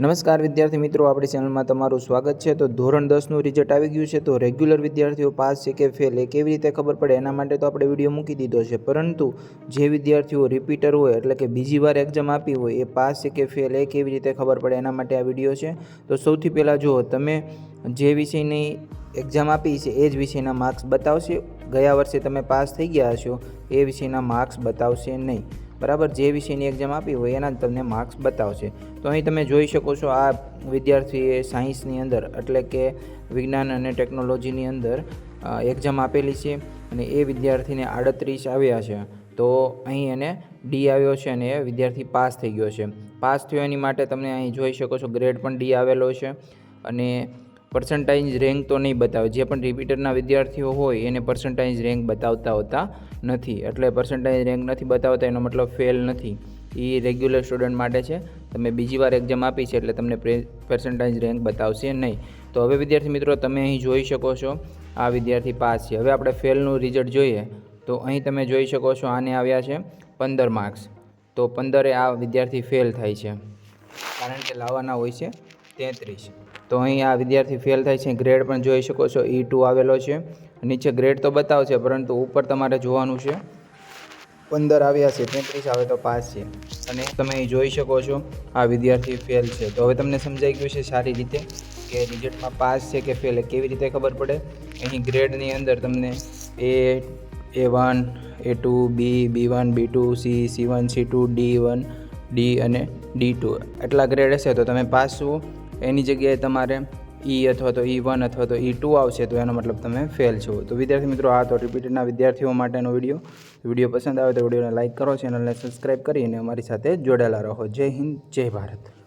નમસ્કાર વિદ્યાર્થી મિત્રો, આપણી ચેનલમાં તમારું સ્વાગત છે. તો ધોરણ દસનું રિઝલ્ટ આવી ગયું છે. તો રેગ્યુલર વિદ્યાર્થીઓ પાસ છે કે ફેલ એ કેવી રીતે ખબર પડે? એના માટે તો આપણે વીડિયો મૂકી દીધો છે. પરંતુ જે વિદ્યાર્થીઓ રિપીટર હોય, એટલે કે બીજી વાર એક્ઝામ આપી હોય, એ પાસ છે કે ફેલ એ કેવી રીતે ખબર પડે? એના માટે આ વીડિયો છે. તો સૌથી પહેલાં જુઓ, તમે જે વિષયની એક્ઝામ આપી છે, એ જ વિષયના માર્ક્સ બતાવશે. ગયા વર્ષે તમે પાસ થઈ ગયા હશો, એ વિષયના માર્ક્સ બતાવશે નહીં. બરાબર? જે વિષયની એક્ઝામ આપી હોય એના જ તમને માર્ક્સ બતાવશે. તો અહીં તમે જોઈ શકો છો આ વિદ્યાર્થીએ સાયન્સની અંદર, એટલે કે વિજ્ઞાન અને ટેકનોલોજીની અંદર એક્ઝામ આપેલી છે અને એ વિદ્યાર્થીને આડત્રીસ આવ્યા છે. તો અહીં એને ડી આવ્યો છે અને એ વિદ્યાર્થી પાસ થઈ ગયો છે. પાસ થયો એની માટે તમે અહીં જોઈ શકો છો ગ્રેડ પણ ડી આવેલો છે અને પર્સન્ટાઇજ રેન્ક તો નહીં બતાવે. જે પણ રિપીટરના વિદ્યાર્થીઓ હોય એને પર્સન્ટાઇજ રેન્ક બતાવતા હોતા નથી. એટલે પર્સન્ટાઇજ રેન્ક નથી બતાવતા, એનો મતલબ ફેલ નથી. એ રેગ્યુલર સ્ટુડન્ટ માટે છે. તમે બીજી વાર એક્ઝામ આપી છે એટલે તમને પર્સન્ટાઇજ રેન્ક બતાવશે નહીં. તો હવે વિદ્યાર્થી મિત્રો, તમે અહીં જોઈ શકો છો, આ વિદ્યાર્થી પાસ છે. હવે આપણે ફેલનું રિઝલ્ટ જોઈએ. તો અહીં તમે જોઈ શકો છો, આને આવ્યા છે પંદર માર્ક્સ તો પંદરે આ વિદ્યાર્થી ફેલ થાય છે. કારણ કે લાવવાના હોય છે. તેત્રીસ. તો અહીં આ વિદ્યાર્થી ફેલ થાય છે. ગ્રેડ પણ જોઈ શકો છો. ઈ ટુ આવેલો છે. નીચે ગ્રેડ તો બતાવશે, પરંતુ ઉપર તમારે જોવાનું છે. પંદર આવ્યા છે. તેત્રીસ આવે તો પાસ છે. અને તમે અહીં જોઈ શકો છો, આ વિદ્યાર્થી ફેલ છે. તો હવે તમને સમજાઈ ગયું છે સારી રીતે કે રિઝલ્ટમાં પાસ છે કે ફેલ કેવી રીતે ખબર પડે? અહીં ગ્રેડની અંદર તમને A A one A two B B one B two C C one C two D one D અને ડી ટુ એટલા ગ્રેડ હશે તો તમે પાસ છો. એની જગ્યાએ તમારે ઈ અથવા તો ઈ વન અથવા તો ઈ ટુ આવશે તો એનો મતલબ તમે ફેલ છો. તો વિદ્યાર્થી મિત્રો, આ તો રિપીટના વિદ્યાર્થીઓ માટેનો વીડિયો. વીડિયો પસંદ આવે તો વિડીયોને લાઇક કરો ચેનલને સબસ્ક્રાઈબ કરીને અમારી સાથે જોડાયેલા રહો. જય હિન્દ, જય ભારત.